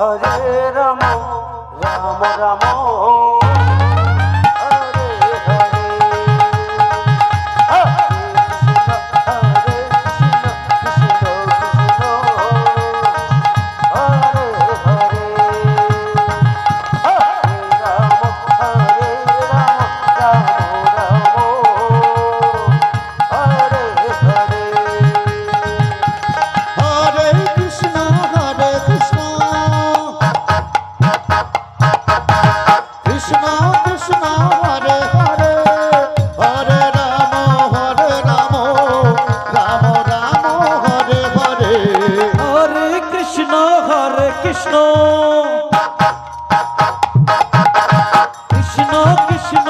হরে রাম রাম রাম কৃষ্ণ। কৃষ্ণ কৃষ্ণ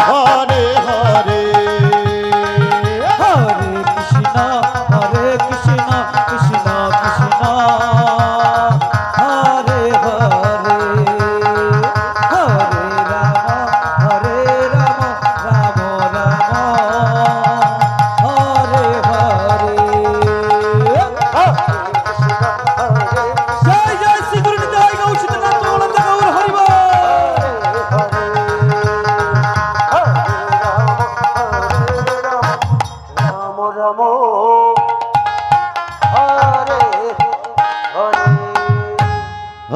ঘর রমণ